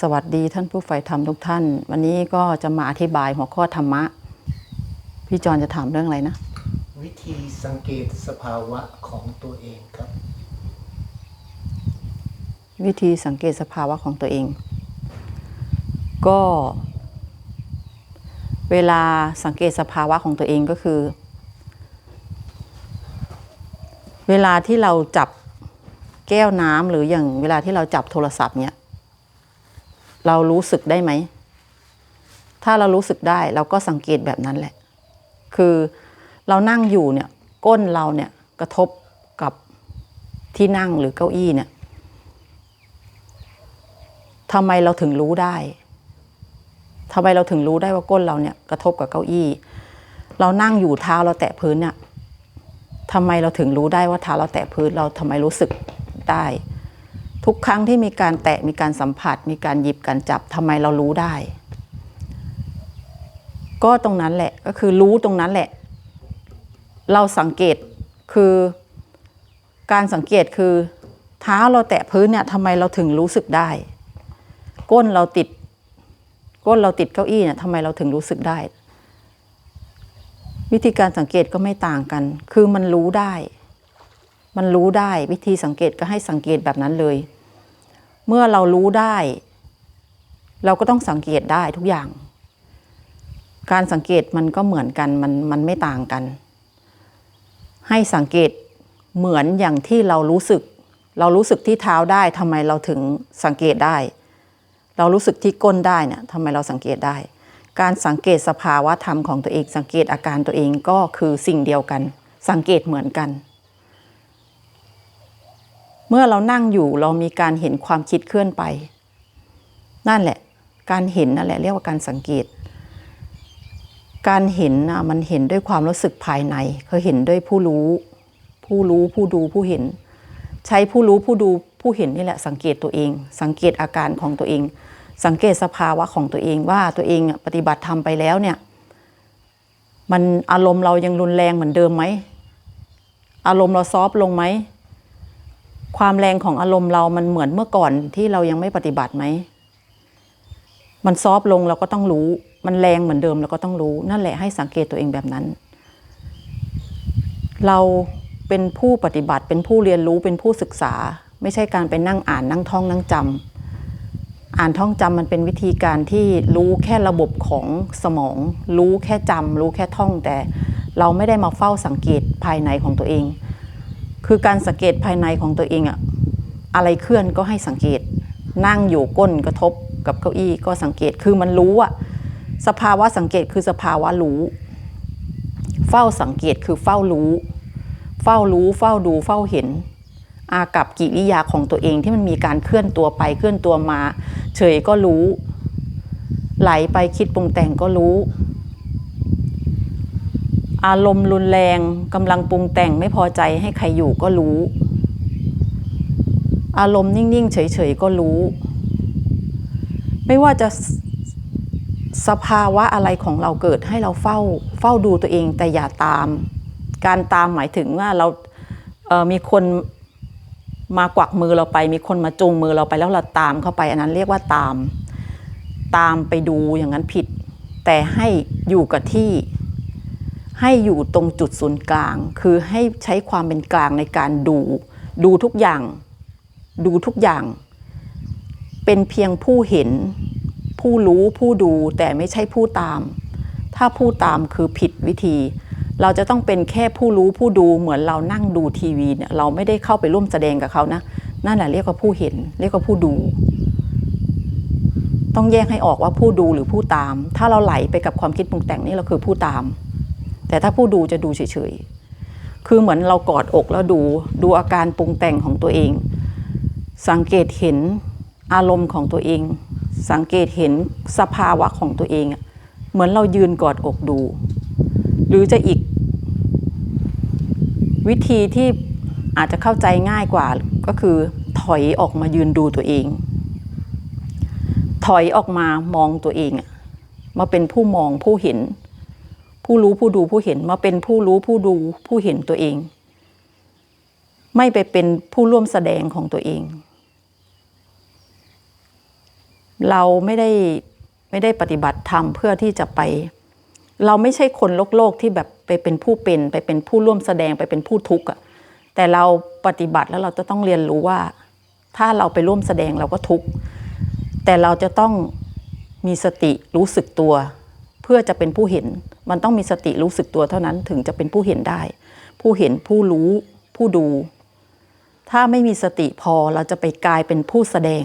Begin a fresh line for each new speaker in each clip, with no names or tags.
สวัสดีท่านผู้ใฝ่ธรรมทุกท่าน วันนี้ก็จะมาอธิบายหัวข้อธรรมะ พี่จอนจะถามเรื่องอะไรนะ
วิธีสังเกตสภาวะของตัวเองครับ
วิธีสังเกตสภาวะของตัวเอง ก็ เวลาสังเกตสภาวะของตัวเองก็คือ เวลาที่เราจับแก้วน้ำหรืออย่างเวลาที่เราจับโทรศัพท์เนี่ย เรารู้สึกได้ไหม ถ้าเรารู้สึกได้เราก็สังเกตแบบนั้นแหละ คือเรานั่งอยู่เนี่ยก้นเราเนี่ยกระทบกับที่นั่งหรือเก้าอี้เนี่ยทำไมเราถึงรู้ได้ทำไมเราถึงรู้ได้ว่าก้นเราเนี่ยกระทบกับเก้าอี้ เรานั่งอยู่เท้าเราแตะพื้นเนี่ยทำไมเราถึงรู้ได้ว่าเท้าเราแตะพื้นเราทำไมรู้สึกได้ ทุกครั้งที่มีการแตะมีการสัมผัส มีการหยิบการจับทำไมเรารู้ได้ ก็ตรงนั้นแหละก็คือรู้ตรงนั้นแหละ เราสังเกตคือการสังเกตคือเท้าเราแตะพื้นเนี่ยทำไมเราถึงรู้สึกได้ ก้นเราติด ก้นเราติดเก้าอี้เนี่ยทำไมเราถึงรู้สึกได้ วิธีการสังเกตก็ไม่ต่างกัน คือมันรู้ได้ มันรู้ได้วิธีสังเกตก็ให้สังเกตแบบนั้นเลย เมื่อเรารู้ได้ เราก็ต้องสังเกตได้ทุกอย่าง การสังเกตมันก็เหมือนกันมันมันไม่ต่างกัน ให้สังเกตเหมือนอย่างที่เรารู้สึก เรารู้สึกที่เท้าได้ทำไมเราถึงสังเกตได้ เรารู้สึกที่ก้นได้เนี่ยทำไมเราสังเกตได้ การสังเกตสภาวะธรรมของตัวเอง สังเกตอาการตัวเองก็คือสิ่งเดียวกัน สังเกตเหมือนกัน เมื่อเรานั่งอยู่เรามีการเห็นความคิดเคลื่อนไป นั่นแหละ การเห็นนั่นแหละเรียกว่าการสังเกต การเห็นนะมันเห็นด้วยความรู้สึกภายในเขาเห็นด้วยผู้รู้ ผู้รู้ผู้ดูผู้เห็น ใช้ผู้รู้ผู้ดูผู้เห็นนี่แหละสังเกตตัวเอง สังเกตอาการของตัวเอง สังเกตสภาวะของตัวเองว่าตัวเองปฏิบัติทำไปแล้วเนี่ยมันอารมณ์เรายังรุนแรงเหมือนเดิมไหม อารมณ์เราซอฟต์ลงไหม ความแรงของอารมณ์เรามันเหมือนเมื่อก่อนที่เรายังไม่ปฏิบัติไหม มันซอฟต์ลงเราก็ต้องรู้ มันแรงเหมือนเดิมเราก็ต้องรู้ นั่นแหละให้สังเกตตัวเองแบบนั้น เราเป็นผู้ปฏิบัติเป็นผู้เรียนรู้เป็นผู้ศึกษา ไม่ใช่การไปนั่งอ่านนั่งท่องนั่งจำอ่านท่องจำมันเป็นวิธีการที่รู้แค่ระบบของสมอง รู้แค่จำรู้แค่ท่องแต่เราไม่ได้มาเฝ้าสังเกตภายในของตัวเอง คือการสังเกตภายในของตัวเองอะอะไรเคลื่อนก็ให้สังเกต นั่งอยู่ก้นกระทบกับเก้าอี้ก็สังเกตคือมันรู้อะสภาวะสังเกตคือสภาวะรู้ เฝ้าสังเกตคือเฝ้ารู้ เฝ้ารู้ เฝ้าดูเฝ้าเห็น อากับกิริยาของตัวเองที่มันมีการเคลื่อนตัวไปเคลื่อนตัวมา เฉยก็รู้ ไหลไปคิดปรุงแต่งก็รู้ อารมณ์รุนแรงกำลังปรุงแต่งไม่พอใจให้ใครอยู่ก็รู้ อารมณ์นิ่งๆ เฉยๆ ก็รู้ ไม่ว่าจะสภาวะอะไรของเราเกิดให้เราเฝ้าเฝ้าดูตัวเองแต่อย่าตาม การตามหมายถึงว่าเราเมีคนมากวักมือเราไป มีคนมาจูงมือเราไปแล้วเราตามเข้าไปอันนั้นเรียกว่าตาม ตามไปดูอย่างนั้นผิด แต่ให้อยู่กับที่ ให้อยู่ตรงจุดศูนย์กลาง คือให้ใช้ความเป็นกลางในการดู ดูทุกอย่าง ดูทุกอย่าง เป็นเพียงผู้เห็น ผู้รู้ผู้ดูแต่ไม่ใช่ผู้ตาม ถ้าผู้ตามคือผิดวิธี เราจะต้องเป็นแค่ผู้รู้ผู้ดูเหมือนเรานั่งดูทีวีเนี่ยเราไม่ได้เข้าไปร่วมแสดงกับเขานะนั่นแหละเรียกว่าผู้เห็น เรียกว่าผู้ดู ต้องแยกให้ออกว่าผู้ดูหรือผู้ตาม ถ้าเราไหลไปกับความคิดปรุงแต่งนี่เราคือผู้ตาม แต่ถ้าผู้ดูจะดูเฉยๆ คือเหมือนเรากอดอกแล้วดูดูอาการปรุงแต่งของตัวเอง สังเกตเห็นอารมณ์ของตัวเอง สังเกตเห็นสภาวะของตัวเองอะเหมือนเรายืนกอดอกดู หรือจะอีก วิธีที่อาจจะเข้าใจง่ายกว่าก็คือถอยออกมายืนดูตัวเอง ถอยออกมามองตัวเองมาเป็นผู้มองผู้เห็น ผู้รู้ผู้ดูผู้เห็นมาเป็นผู้รู้ผู้ดูผู้เห็นตัวเอง ไม่ไปเป็นผู้ร่วมแสดงของตัวเอง เราไม่ได้ไม่ได้ปฏิบัติธรรมเพื่อที่จะไป เราไม่ใช่คนโลกโลกที่แบบไปเป็นผู้เป็น ไปเป็นผู้ร่วมแสดงไปเป็นผู้ทุกข์อะแต่เราปฏิบัติแล้วเราจะต้องเรียนรู้ว่า ถ้าเราไปร่วมแสดงเราก็ทุกข์แต่เราจะต้องมีสติรู้สึกตัว เพื่อจะเป็นผู้เห็นมันต้องมีสติรู้สึกตัวเท่านั้นถึงจะเป็นผู้เห็นได้ ผู้เห็นผู้รู้ผู้ดู ถ้าไม่มีสติพอเราจะไปกลายเป็นผู้แสดง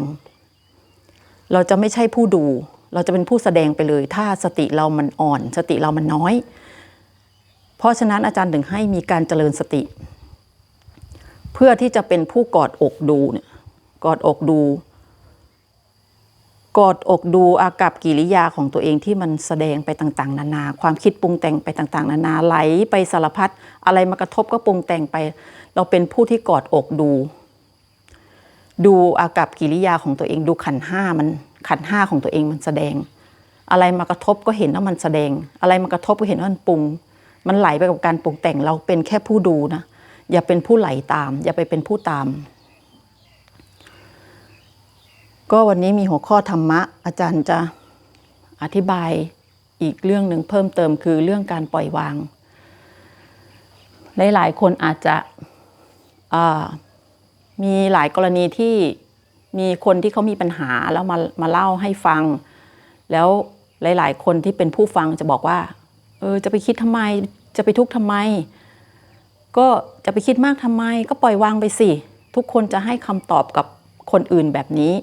เราจะไม่ใช่ผู้ดู เราจะเป็นผู้แสดงไปเลย ถ้าสติเรามันอ่อน สติเรามันน้อย เพราะฉะนั้นอาจารย์ถึงให้มีการเจริญสติ เพื่อที่จะเป็นผู้กอดอกดูเนี่ยกอดอกดู กอดอกดูอากับกิริยาของตัวเองที่มันแสดงไปต่างๆ นานา ความคิดปรุงแต่งไปต่างๆ นานาไหลไปสารพัดอะไรมากระทบก็ปรุงแต่งไป เราเป็นผู้ที่กอดอกดู ดูอากับกิริยาของตัวเองดูขันห้ามันขันห้าของตัวเองมันแสดง อะไรมากระทบก็เห็นว่ามันแสดง อะไรมากระทบก็เห็นว่ามันปรุง มันไหลไปกับการปรุงแต่งเราเป็นแค่ผู้ดูนะอย่าเป็นผู้ไหลตาม อย่าไปเป็นผู้ตาม ก็วันนี้มีหัวข้อธรรมะ อาจารย์จะอธิบายอีกเรื่องหนึ่งเพิ่มเติมคือเรื่องการปล่อยวาง หลายๆคนอาจจะมีหลายกรณีที่มีคนที่เขามีปัญหาแล้วมามาเล่าให้ฟัง แล้วหลาย ๆ คนที่เป็นผู้ฟังจะบอกว่า เออจะไปคิดทำไมจะไปทุกข์ทำไม ก็จะไปคิดมากทำไม ก็ปล่อยวางไปสิ ทุกคนจะให้คำตอบกับคนอื่นแบบนี้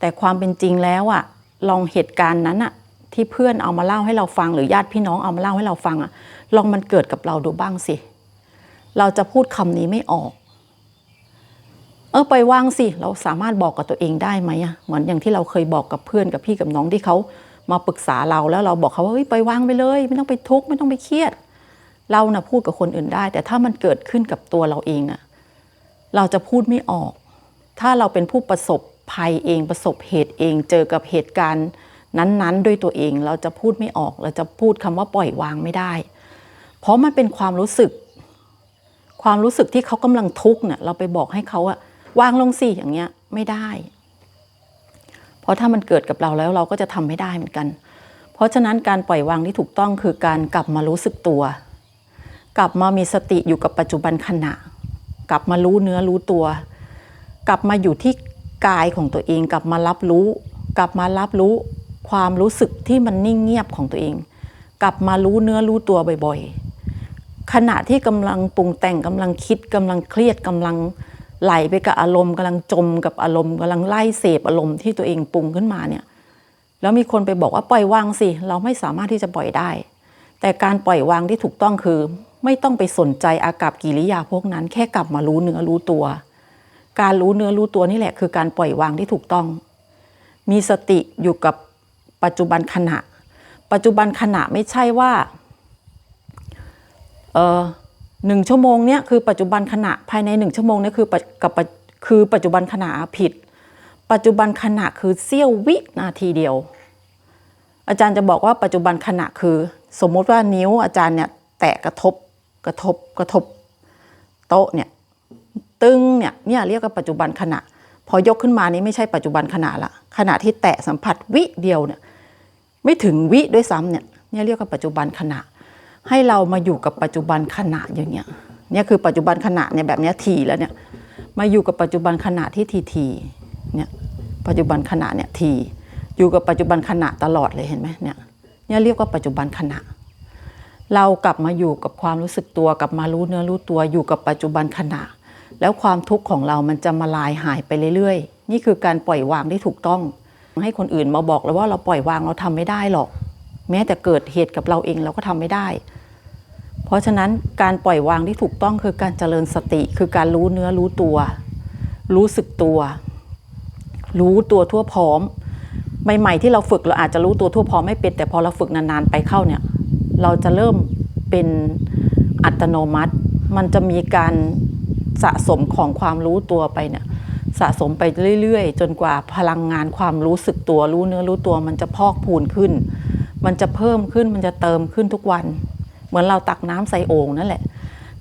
แต่ความเป็นจริงแล้วอะลองเหตุการณ์นั้นอะที่เพื่อนเอามาเล่าให้เราฟัง หรือญาติพี่น้องเอามาเล่าให้เราฟังอะลองมันเกิดกับเราดูบ้างสิ เราจะพูดคำนี้ไม่ออก เออไปล่อยวางสิ เราสามารถบอกกับตัวเองได้ไหมอะเหมือนอย่างที่เราเคยบอกกับเพื่อนกับพี่กับน้องที่เขามาปรึกษาเราแล้วเราบอกเขาว่าเฮ้ยไปล่อยวางไปเลย ไม่ต้องไปทุกข์ไม่ต้องไปเครียด เรานะ่ะพูดกับคนอื่นได้ แต่ถ้ามันเกิดขึ้นกับตัวเราเองอะเราจะพูดไม่ออก ถ้าเราเป็นผู้ประสบ ภัยเองประสบเหตุเอง เจอกับเหตุการณ์นั้นๆ ด้วยตัวเองเราจะพูดไม่ออก เราจะพูดคำว่าปล่อยวางไม่ได้ เพราะมันเป็นความรู้สึก ความรู้สึกที่เขากำลังทุกข์เนี่ยเราไปบอกให้เขาอะวางลงสิอย่างเงี้ยไม่ได้ เพราะถ้ามันเกิดกับเราแล้วเราก็จะทำไม่ได้เหมือนกัน เพราะฉะนั้นการปล่อยวางที่ถูกต้องคือการกลับมารู้สึกตัว กลับมามีสติอยู่กับปัจจุบันขณะ กลับมารู้เนื้อรู้ตัว กลับมาอยู่ที่ กายของตัวเองกลับมารับรู้ กลับมารับรู้ความรู้สึกที่มันนิ่งเงียบของตัวเอง กลับมารู้เนื้อรู้ตัวบ่อยๆ ขณะที่กำลังปรุงแต่งกำลังคิดกำลังเครียดกำลังไหลไปกับอารมณ์กำลังจมกับอารมณ์กำลังไล่เสพอารมณ์ที่ตัวเองปรุงขึ้นมาเนี่ยแล้วมีคนไปบอกว่าปล่อยวางสิ เราไม่สามารถที่จะปล่อยได้ แต่การปล่อยวางที่ถูกต้องคือ ไม่ต้องไปสนใจอากับกิริยาพวกนั้น แค่กลับมารู้เนื้อรู้ตัว การรู้เนื้อรู้ตัวนี่แหละ คือการปล่อยวางที่ถูกต้อง มีสติอยู่กับปัจจุบันขณะ ปัจจุบันขณะไม่ใช่ว่าเออหนึ่งชั่วโมงเนี้ยคือปัจจุบันขณะภายในหนึ่งชั่วโมงเนี้ยคือกับปัจคือปัจจุบันขณะผิด ปัจจุบันขณะคือเสี้ยววินาทีเดียว อาจารย์จะบอกว่าปัจจุบันขณะคือ สมมติว่านิ้วอาจารย์เนี่ยแตะกระทบกระทบกระทบ โต๊ะเนี่ย ตึงเนี่ยเนี่ยเรียกว่าปัจจุบันขณะ พอยกขึ้นมานี้ไม่ใช่ปัจจุบันขณะละขณะที่แตะสัมผัสวิเดียวเนี่ยไม่ถึงวิด้วยซ้ำเนี่ยเนี่ยเรียกว่าปัจจุบันขณะ ให้เรามาอยู่กับปัจจุบันขณะอย่างเงี้ยเนี่ยคือปัจจุบันขณะเนี่ยแบบเนี้ยทีแล้วเนี่ยมาอยู่กับปัจจุบันขณะที่ทีทีเนี่ยปัจจุบันขณะเนี่ยทีอยู่กับปัจจุบันขณะตลอดเลยเห็นไหมเนี่ยเนี่ยเรียกว่าปัจจุบันขณะ เรากลับมาอยู่กับความรู้สึกตัวกลับมารู้เนื้อรู้ตัวอยู่กับปัจจุบันขณะ แล้วความทุกข์ของเรามันจะมาลายหายไปเรื่อยๆ นี่คือการปล่อยวางที่ถูกต้อง ให้คนอื่นมาบอกแล้วว่าเราปล่อยวางเราทำไม่ได้หรอก แม้แต่เกิดเหตุกับเราเองเราก็ทำไม่ได้ เพราะฉะนั้นการปล่อยวางที่ถูกต้องคือการเจริญสติ คือการรู้เนื้อรู้ตัว รู้สึกตัว รู้ตัวทั่วพร้อม ใหม่ๆที่เราฝึกเราอาจจะรู้ตัวทั่วพร้อมไม่เป็นแต่พอเราฝึกนานๆไปเข้าเนี่ย เราจะเริ่มเป็นอัตโนมัติ มันจะมีการ สะสมของความรู้ตัวไปเนี่ยสะสมไปเรื่อยๆ จนกว่าพลังงานความรู้สึกตัวรู้เนื้อรู้ตัวมันจะพอกพูนขึ้น มันจะเพิ่มขึ้นมันจะเติมขึ้นทุกวัน เหมือนเราตักน้ำใส่โอ่งนั่นแหละ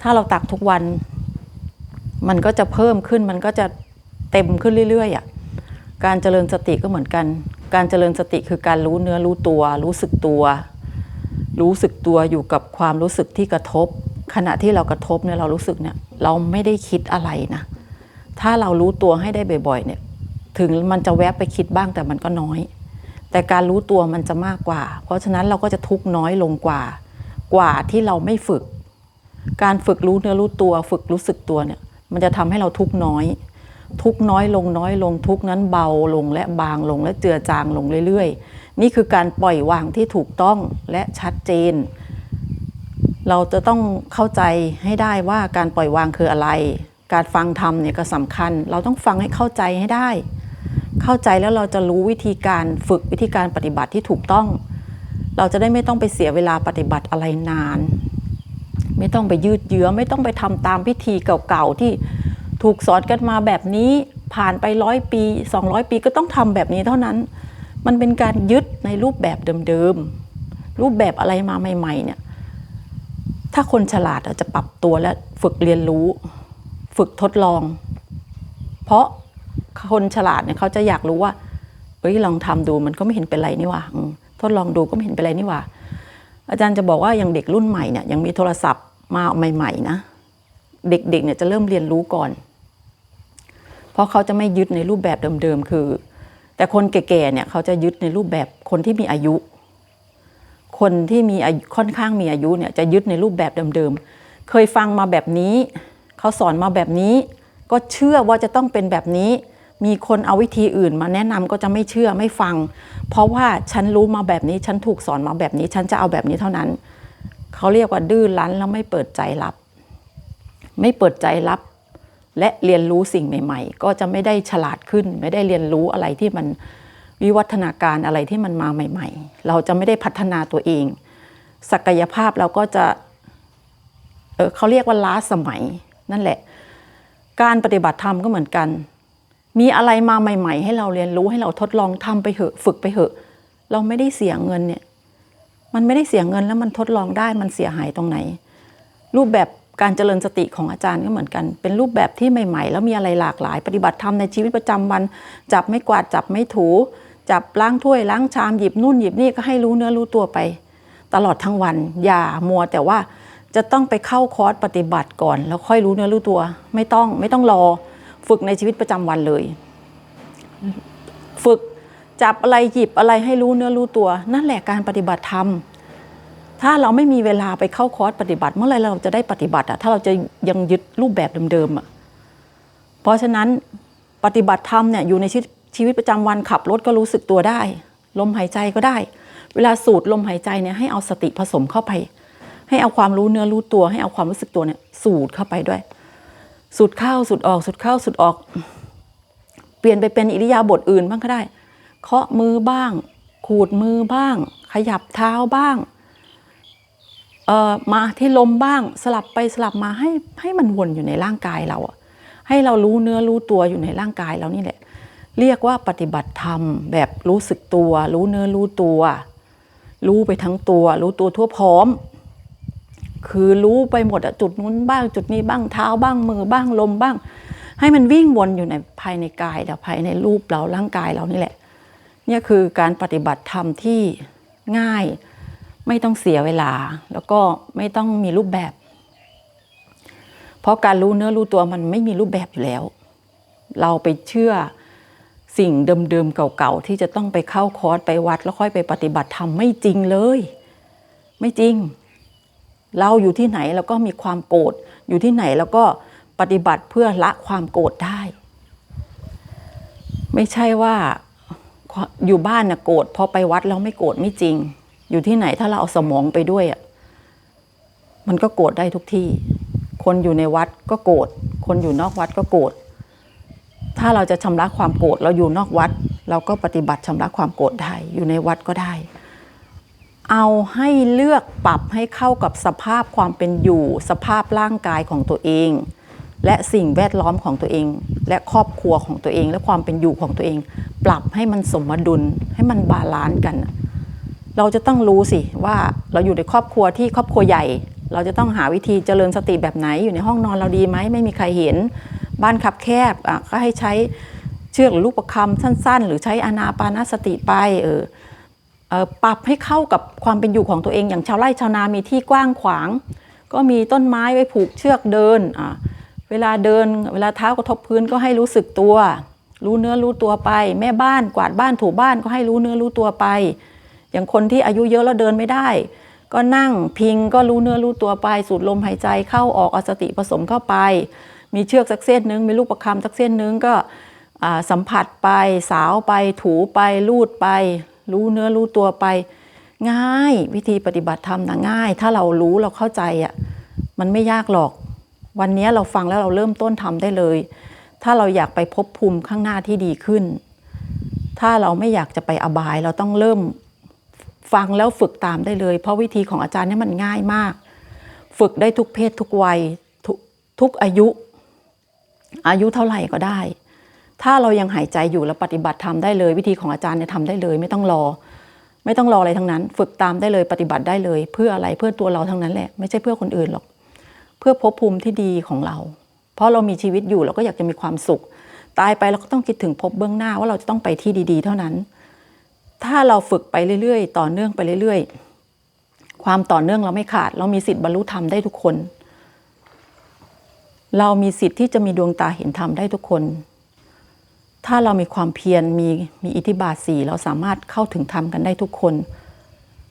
ถ้าเราตักทุกวัน มันก็จะเพิ่มขึ้นมันก็จะเต็มขึ้นเรื่อยๆอะการเจริญสติก็เหมือนกัน การเจริญสติคือการรู้เนื้อรู้ตัว รู้สึกตัว รู้สึกตัวอยู่กับความรู้สึกที่กระทบ ขณะที่เรากระทบเนี่ยเรารู้สึกเนี่ย เราไม่ได้คิดอะไรนะ ถ้าเรารู้ตัวให้ได้บ่อยๆเนี่ย ถึงมันจะแวบไปคิดบ้างแต่มันก็น้อย แต่การรู้ตัวมันจะมากกว่า เพราะฉะนั้นเราก็จะทุกน้อยลงกว่า กว่าที่เราไม่ฝึก การฝึกรู้เนื้อรู้ตัว ฝึกรู้สึกตัวเนี่ย มันจะทำให้เราทุกน้อย ทุกน้อยลงน้อยลงทุกนั้นเบาลงและบางลงและเจือจางลงเรื่อยๆ นี่คือการปล่อยวางที่ถูกต้องและชัดเจน เราจะต้องเข้าใจให้ได้ว่าการปล่อยวางคืออะไร การฟังธรรมเนี่ยก็สำคัญ เราต้องฟังให้เข้าใจให้ได้ เข้าใจแล้วเราจะรู้วิธีการฝึกวิธีการปฏิบัติที่ถูกต้อง เราจะได้ไม่ต้องไปเสียเวลาปฏิบัติอะไรนาน ไม่ต้องไปยืดเยื้อไม่ต้องไปทำตามพิธีเก่าๆที่ถูกสอนกันมาแบบนี้ผ่านไปร้อยปี 200 ปีก็ต้องทำแบบนี้เท่านั้น มันเป็นการยึดในรูปแบบเดิมๆรูปแบบอะไรมาใหม่ๆเนี่ย ถ้าคนฉลาดอาจจะปรับตัวและฝึกเรียนรู้ ฝึกทดลอง เพราะคนฉลาดเนี่ยเขาจะอยากรู้ว่าเอ้ยลองทำดูมันก็ไม่เห็นเป็นไรนี่ว่าทดลองดูก็ไม่เห็นเป็นไรนี่ว่า อาจารย์จะบอกว่าอย่างเด็กรุ่นใหม่เนี่ยยังมีโทรศัพท์มาใหม่ ๆ นะ เด็กๆเนี่ยจะเริ่มเรียนรู้ก่อน เพราะเขาจะไม่ยึดในรูปแบบเดิมๆคือ แต่คนแก่ๆเนี่ยเขาจะยึดในรูปแบบคนที่มีอายุ คนที่มีค่อนข้างมีอายุเนี่ยจะยึดในรูปแบบเดิมๆ เคยฟังมาแบบนี้ เขาสอนมาแบบนี้ ก็เชื่อว่าจะต้องเป็นแบบนี้ มีคนเอาวิธีอื่นมาแนะนำก็จะไม่เชื่อไม่ฟัง เพราะว่าฉันรู้มาแบบนี้ ฉันถูกสอนมาแบบนี้ ฉันจะเอาแบบนี้เท่านั้น เขาเรียกว่าดื้อรั้นแล้วไม่เปิดใจรับ ไม่เปิดใจรับ และเรียนรู้สิ่งใหม่ ๆ ก็จะไม่ได้ฉลาดขึ้น ไม่ได้เรียนรู้อะไรที่มัน วิวัฒนาการอะไรที่มันมาใหม่ ๆ เราจะไม่ได้พัฒนาตัวเอง ศักยภาพเราก็จะเออเขาเรียกว่าล้าสมัยนั่นแหละ การปฏิบัติธรรมก็เหมือนกัน มีอะไรมาใหม่ ๆ ให้เราเรียนรู้ให้เราทดลองทำไปเถอะฝึกไปเถอะ เราไม่ได้เสียเงินเนี่ยมันไม่ได้เสียเงินแล้วมันทดลองได้มันเสียหายตรงไหน รูปแบบการเจริญสติของอาจารย์ก็เหมือนกัน เป็นรูปแบบที่ใหม่ ๆ แล้วมีอะไรหลากหลาย ปฏิบัติธรรมในชีวิตประจำวัน จับไม่กวาดจับไม่ถู จับล้างถ้วยล้างชามหยิบนู่นหยิบนี่ก็ให้รู้เนื้อรู้ตัวไป ตลอดทั้งวัน อย่ามัวแต่ว่าจะต้องไปเข้าคอร์สปฏิบัติก่อน แล้วค่อยรู้เนื้อรู้ตัว ไม่ต้องไม่ต้องรอฝึกในชีวิตประจำวันเลย ฝึกจับอะไรหยิบอะไรให้รู้เนื้อรู้ตัว นั่นแหละการปฏิบัติธรรมถ้าเราไม่มีเวลาไปเข้าคอร์สปฏิบัติ เมื่อไหรเราจะได้ปฏิบัติอะถ้าเราจะยังยึดรูปแบบเดิมๆอะเพราะฉะนั้นปฏิบัติธรรมเนี่ยอยู่ในชีวิต ชีวิตประจำวันขับรถก็รู้สึกตัวได้ ลมหายใจก็ได้ เวลาสูดลมหายใจเนี่ยให้เอาสติผสมเข้าไป ให้เอาความรู้เนื้อรู้ตัว ให้เอาความรู้สึกตัวเนี่ยสูดเข้าไปด้วย สูดเข้าสูดออกสูดเข้าสูดออก เปลี่ยนไปเป็นอิริยาบถอื่นบ้างก็ได้ เคาะมือบ้าง ขูดมือบ้าง ขยับเท้าบ้างเอ่อมาที่ลมบ้างสลับไปสลับมาให้ให้มันวนอยู่ในร่างกายเราอะให้เรารู้เนื้อรู้ตัวอยู่ในร่างกายเรานี่แหละ เรียกว่าปฏิบัติธรรม แบบรู้สึกตัว รู้เนื้อรู้ตัว รู้ไปทั้งตัว รู้ตัวทั่วพร้อม คือรู้ไปหมดอะจุดนู้นบ้าง จุดนี้บ้างเท้าบ้างมือบ้างลมบ้าง ให้มันวิ่งวนอยู่ในภายในกายเราภายในรูปเราร่างกายเรานี่แหละ เนี่ยคือการปฏิบัติธรรมที่ง่าย ไม่ต้องเสียเวลา แล้วก็ไม่ต้องมีรูปแบบ เพราะการรู้เนื้อรู้ตัวมันไม่มีรูปแบบอยู่แล้ว เราไปเชื่อ สิ่งเดิมๆเก่าๆที่จะต้องไปเข้าคอร์สไปวัด แล้วค่อยไปปฏิบัติธรรมไม่จริงเลย ไม่จริง เราอยู่ที่ไหนเราก็มีความโกรธอยู่ที่ไหนแล้วก็ปฏิบัติเพื่อละความโกรธได้ ไม่ใช่ว่าอยู่บ้านน่ะโกรธพอไปวัดแล้วไม่โกรธไม่จริง อยู่ที่ไหนถ้าเราเอาสมองไปด้วยอะมันก็โกรธได้ทุกที่ คนอยู่ในวัดก็โกรธคนอยู่นอกวัดก็โกรธ ถ้าเราจะชำระความโกรธเราอยู่นอกวัด เราก็ปฏิบัติชำระความโกรธได้อยู่ในวัดก็ได้ เอาให้เลือกปรับให้เข้ากับสภาพความเป็นอยู่ สภาพร่างกายของตัวเอง และสิ่งแวดล้อมของตัวเอง และครอบครัวของตัวเอง และความเป็นอยู่ของตัวเอง ปรับให้มันสมดุลให้มันบาลานซ์กัน เราจะต้องรู้สิว่าเราอยู่ในครอบครัวที่ครอบครัวใหญ่ เราจะต้องหาวิธีเจริญสติแบบไหนอยู่ในห้องนอนเราดีไหมไม่มีใครเห็น บ้านคับแคบอะก็ให้ใช้เชือกหรือลูกประคำสั้น ๆ หรือใช้อานาปานสติไปเออเออปรับให้เข้ากับความเป็นอยู่ของตัวเองอย่างชาวไร่ชาวนามีที่กว้างขวาง ก็มีต้นไม้ไว้ผูกเชือกเดินอะเวลาเดินเวลาเท้ากระทบพื้นก็ให้รู้สึกตัว รู้เนื้อรู้ตัวไป แม่บ้านกวาดบ้านถูบ้านก็ให้รู้เนื้อรู้ตัวไป อย่างคนที่อายุเยอะแล้วเดินไม่ได้ ก็นั่งพิงก็รู้เนื้อรู้ตัวไป สูดลมหายใจเข้าออกอสติผสมเข้าไป มีเชือกสักเส้นหนึ่งมีลูกประคำสักเส้นหนึ่งก็สัมผัสไปสาวไปถูไปลูดไป รู้เนื้อรู้ตัวไป ง่ายวิธีปฏิบัติธรรมนะง่าย ถ้าเรารู้เราเข้าใจอะมันไม่ยากหรอก วันนี้เราฟังแล้วเราเริ่มต้นทำได้เลย ถ้าเราอยากไปพบภูมิข้างหน้าที่ดีขึ้น ถ้าเราไม่อยากจะไปอบายเราต้องเริ่มฟังแล้วฝึกตามได้เลย เพราะวิธีของอาจารย์นี่มันง่ายมาก ฝึกได้ทุกเพศทุกวัยททุกอายุ อายุเท่าไหร่ก็ได้ ถ้าเรายังหายใจอยู่แล้วปฏิบัติทำได้เลย วิธีของอาจารย์เนี่ยทำได้เลย ไม่ต้องรอ ไม่ต้องรออะไรทั้งนั้น ฝึกตามได้เลยปฏิบัติได้เลย เพื่ออะไรเพื่อตัวเราทั้งนั้นแหละไม่ใช่เพื่อคนอื่นหรอก เพื่อภพภูมิที่ดีของเรา เพราะเรามีชีวิตอยู่เราก็อยากจะมีความสุข ตายไปเราก็ต้องคิดถึงภพเบื้องหน้าว่าเราจะต้องไปที่ดี ๆ เท่านั้น ถ้าเราฝึกไปเรื่อย ๆ ต่อเนื่องไปเรื่อย ๆ ความต่อเนื่องเราไม่ขาด เรามีสิทธิ์บรรลุธรรมได้ทุกคน เรามีสิทธิ์ที่จะมีดวงตาเห็นธรรมได้ทุกคน ถ้าเรามีความเพียรมีมีอิทธิบาทสี่เราสามารถเข้าถึงธรรมกันได้ทุกคน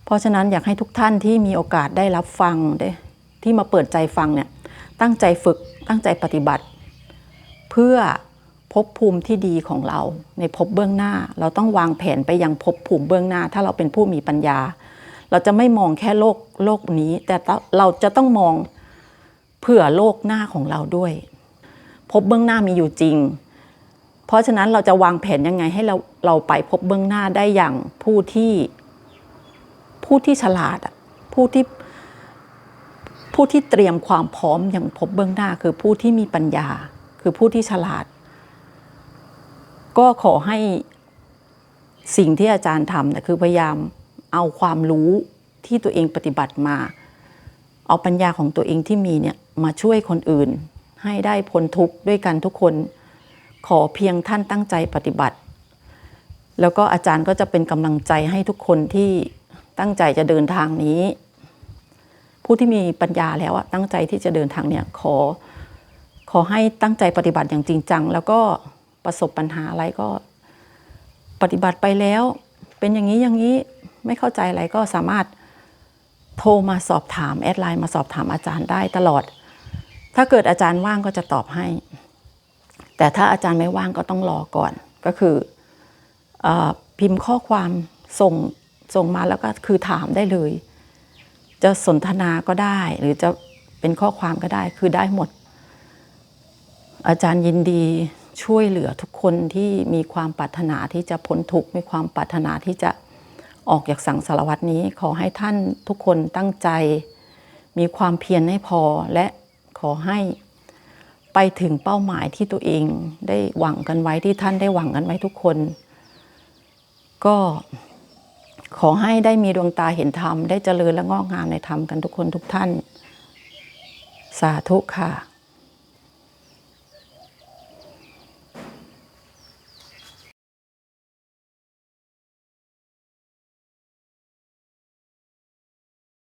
เพราะฉะนั้นอยากให้ทุกท่านที่มีโอกาสได้รับฟังได้ที่มาเปิดใจฟังเนี่ยตั้งใจฝึกตั้งใจปฏิบัติ เพื่อภพภูมิที่ดีของเรา ในภพเบื้องหน้า เราต้องวางแผนไปยังภพภูมิเบื้องหน้า ถ้าเราเป็นผู้มีปัญญา เราจะไม่มองแค่โลกโลกนี้ แต่เราจะต้องมอง เผื่อโลกหน้าของเราด้วยภพเบื้องหน้ามีอยู่จริง เพราะฉะนั้นเราจะวางแผนยังไงให้เราเราไปพบเบื้องหน้าได้อย่างผู้ที่ ผู้ที่ฉลาดผู้ที่ผู้ที่เตรียมความพร้อมอย่างพบเบื้องหน้า คือผู้ที่มีปัญญา คือผู้ที่ฉลาด ก็ขอให้สิ่งที่อาจารย์ทำนะคือพยายามเอาความรู้ที่ตัวเองปฏิบัติมา เอาปัญญาของตัวเองที่มีเนี่ย มาช่วยคนอื่น ให้ได้พ้นทุกข์ด้วยกันทุกคน ขอเพียงท่านตั้งใจปฏิบัติ แล้วก็อาจารย์ก็จะเป็นกำลังใจให้ทุกคนที่ตั้งใจจะเดินทางนี้ ผู้ที่มีปัญญาแล้วอะตั้งใจที่จะเดินทางเนี่ยขอ ขอให้ตั้งใจปฏิบัติอย่างจริงจัง แล้วก็ประสบปัญหาอะไรก็ปฏิบัติไปแล้ว เป็นอย่างนี้อย่างนี้ไม่เข้าใจอะไรก็สามารถโทรมาสอบถาม แอดไลน์มาสอบถามอาจารย์ได้ตลอด ถ้าเกิดอาจารย์ว่างก็จะตอบให้ แต่ถ้าอาจารย์ไม่ว่างก็ต้องรอก่อน ก็คืออพิมพ์ข้อความส่งส่งมาแล้วก็คือถามได้เลย จะสนทนาก็ได้ หรือจะเป็นข้อความก็ได้ คือได้หมด อาจารย์ยินดีช่วยเหลือทุกคนที่มีความปรารถนาที่จะพ้นทุกข์มีความปรารถนาที่จะออกจากสังสารวัตนี้ ขอให้ท่านทุกคนตั้งใจ มีความเพียรให้พอและ อให้ไปถึงเป้าหมายที่ตัวเองได้หวังกันไว้ที่ท่านได้หวังกันไว้ทุกคน ก็ขอให้ได้มีดวงตาเห็นธรรม ได้เจริญและงอกงามในธรรมกันทุกคนทุกท่าน สาธุค่ะ